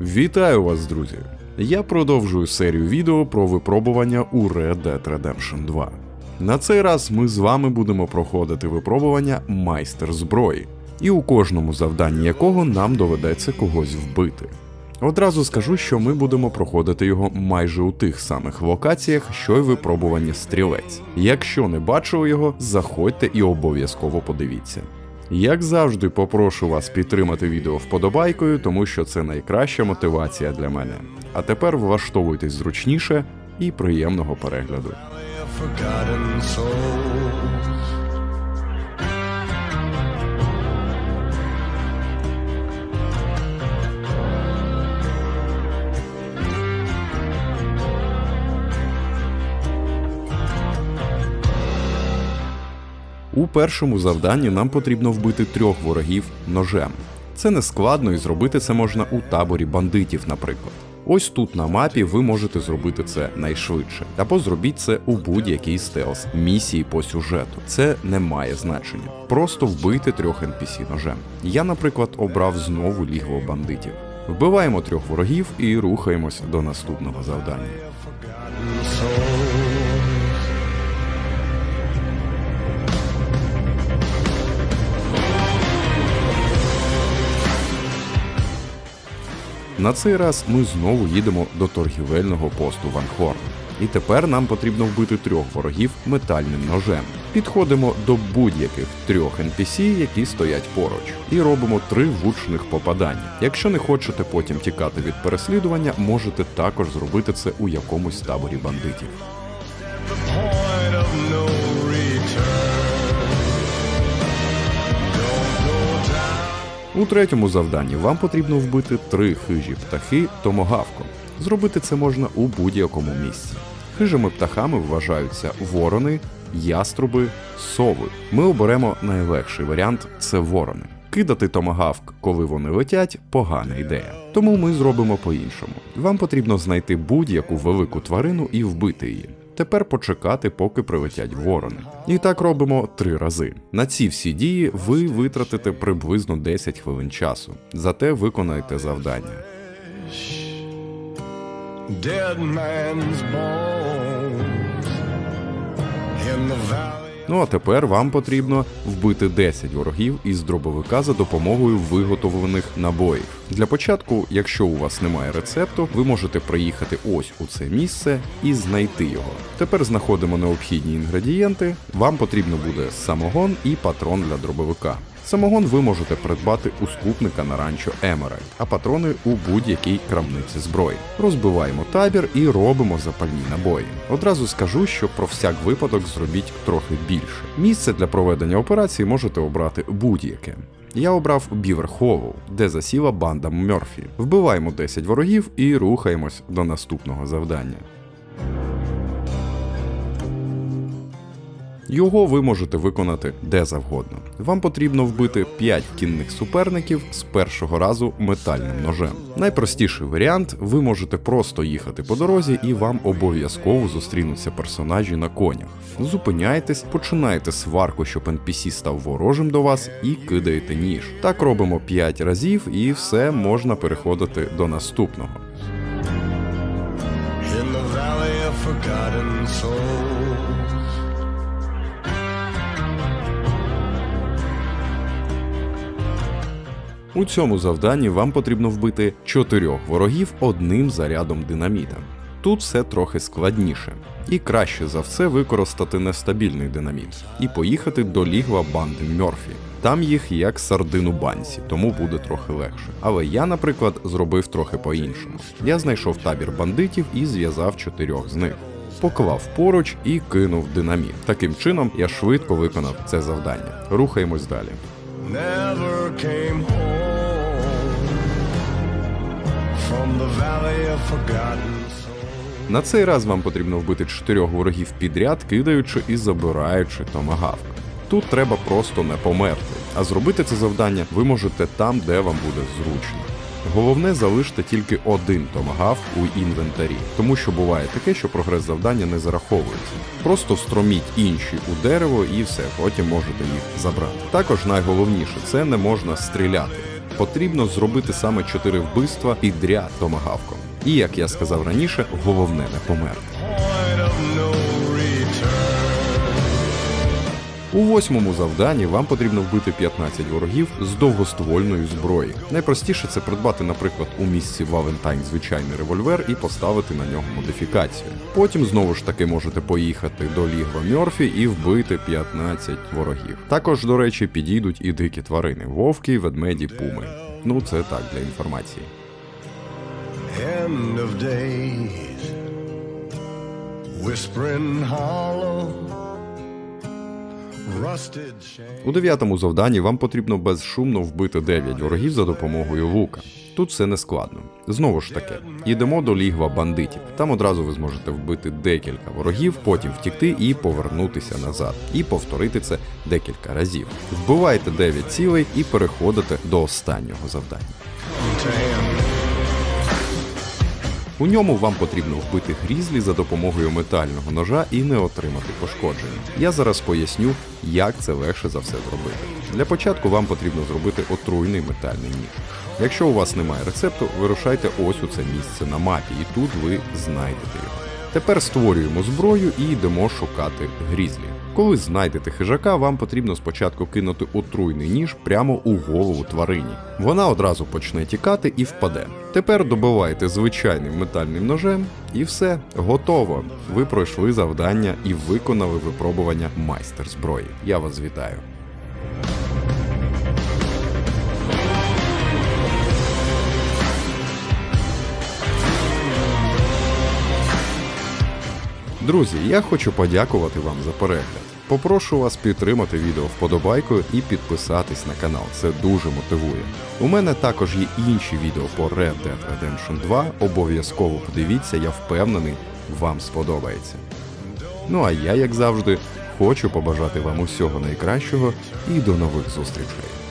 Вітаю вас, друзі! Я продовжую серію відео про випробування у Red Dead Redemption 2. На цей раз ми з вами будемо проходити випробування майстер зброї, і у кожному завданні якого нам доведеться когось вбити. Одразу скажу, що ми будемо проходити його майже у тих самих локаціях, що й випробування стрілець. Якщо не бачили його, заходьте і обов'язково подивіться. Як завжди, попрошу вас підтримати відео вподобайкою, тому що це найкраща мотивація для мене. А тепер влаштовуйтесь зручніше і приємного перегляду. У першому завданні нам потрібно вбити трьох ворогів ножем. Це не складно і зробити це можна у таборі бандитів, наприклад. Ось тут на мапі ви можете зробити це найшвидше, або зробіть це у будь-якій стелс місії по сюжету. Це не має значення. Просто вбийте трьох NPC ножем. Я, наприклад, обрав знову лігво бандитів. Вбиваємо трьох ворогів і рухаємось до наступного завдання. На цей раз ми знову їдемо до торгівельного посту Ван Хорн. І тепер нам потрібно вбити трьох ворогів метальним ножем. Підходимо до будь-яких трьох NPC, які стоять поруч, і робимо три влучних попадання. Якщо не хочете потім тікати від переслідування, можете також зробити це у якомусь таборі бандитів. У третьому завданні вам потрібно вбити три хижі птахи томогавком. Зробити це можна у будь-якому місці. Хижими птахами вважаються ворони, яструби, сови. Ми оберемо найлегший варіант це ворони. Кидати томагавк, коли вони летять, погана ідея. Тому ми зробимо по-іншому. Вам потрібно знайти будь-яку велику тварину і вбити її. Тепер почекати, поки прилетять ворони. І так робимо три рази. На ці всі дії ви витратите приблизно 10 хвилин часу. Зате виконайте завдання. Dead man's bones in the valley. Ну а тепер вам потрібно вбити 10 ворогів із дробовика за допомогою виготовлених набоїв. Для початку, якщо у вас немає рецепту, ви можете приїхати ось у це місце і знайти його. Тепер знаходимо необхідні інгредієнти. Вам потрібно буде самогон і патрон для дробовика. Самогон ви можете придбати у скупника на ранчо Емеральд, а патрони у будь-якій крамниці зброї. Розбиваємо табір і робимо запальні набої. Одразу скажу, що про всяк випадок зробіть трохи більше. Місце для проведення операції можете обрати будь-яке. Я обрав Бівер Холлоу, де засіла банда Мьорфі. Вбиваємо 10 ворогів і рухаємось до наступного завдання. Його ви можете виконати де завгодно. Вам потрібно вбити 5 кінних суперників з першого разу метальним ножем. Найпростіший варіант ви можете просто їхати по дорозі, і вам обов'язково зустрінуться персонажі на конях. Зупиняєтесь, починаєте сварку, щоб NPC став ворожим до вас, і кидаєте ніж. Так робимо 5 разів, і все можна переходити до наступного. In the valley of forgotten souls. У цьому завданні вам потрібно вбити чотирьох ворогів одним зарядом динаміта. Тут все трохи складніше, і краще за все використати нестабільний динаміт і поїхати до лігва банди Мьорфі. Там їх як сардину банці, тому буде трохи легше. Але я, наприклад, зробив трохи по-іншому. Я знайшов табір бандитів і зв'язав чотирьох з них. Поклав поруч і кинув динаміт. Таким чином я швидко виконав це завдання. Рухаємось далі. Never came home from the valley of forgotten. На цей раз вам потрібно вбити чотирьох ворогів підряд, кидаючи і забираючи томагавк. Тут треба просто не померти, а зробити це завдання ви можете там, де вам буде зручно. Головне залиште тільки один томагавк у інвентарі, тому що буває таке, що прогрес завдання не зараховується. Просто строміть інші у дерево і все, потім можете їх забрати. Також найголовніше це не можна стріляти. потрібно зробити саме 4 вбивства підряд томагавком. І як я сказав раніше, головне не померти. У восьмому завданні вам потрібно вбити 15 ворогів з довгоствольної зброї. Найпростіше це придбати, наприклад, у місці Валентайн звичайний револьвер і поставити на нього модифікацію. Потім знову ж таки можете поїхати до лігва Мьорфі і вбити 15 ворогів. Також, до речі, підійдуть і дикі тварини: вовки, ведмеді, пуми. Ну це так для інформації. End of days. Whispering hollow. У дев'ятому завданні вам потрібно безшумно вбити 9 ворогів за допомогою лука. Тут все не складно. Знову ж таки, йдемо до лігва бандитів. Там одразу ви зможете вбити декілька ворогів, потім втікти і повернутися назад, і повторити це декілька разів. Вбивайте 9 цілей і переходите до останнього завдання. У ньому вам потрібно вбити грізлі за допомогою метального ножа і не отримати пошкодження. Я зараз поясню, як це легше за все зробити. Для початку вам потрібно зробити отруйний метальний ніж. Якщо у вас немає рецепту, вирушайте ось у це місце на мапі, і тут ви знайдете його. Тепер створюємо зброю і йдемо шукати грізлі. Коли знайдете хижака, вам потрібно спочатку кинути отруйний ніж прямо у голову тварині. Вона одразу почне тікати і впаде. Тепер добивайте звичайним метальним ножем, і все, готово. Ви пройшли завдання і виконали випробування майстер зброї. Я вас вітаю. Друзі, я хочу подякувати вам за перегляд. Попрошу вас підтримати відео вподобайкою і підписатись на канал. Це дуже мотивує. У мене також є інші відео по Red Dead Redemption 2. Обов'язково подивіться, я впевнений, вам сподобається. Ну а я, як завжди, хочу побажати вам усього найкращого і до нових зустрічей.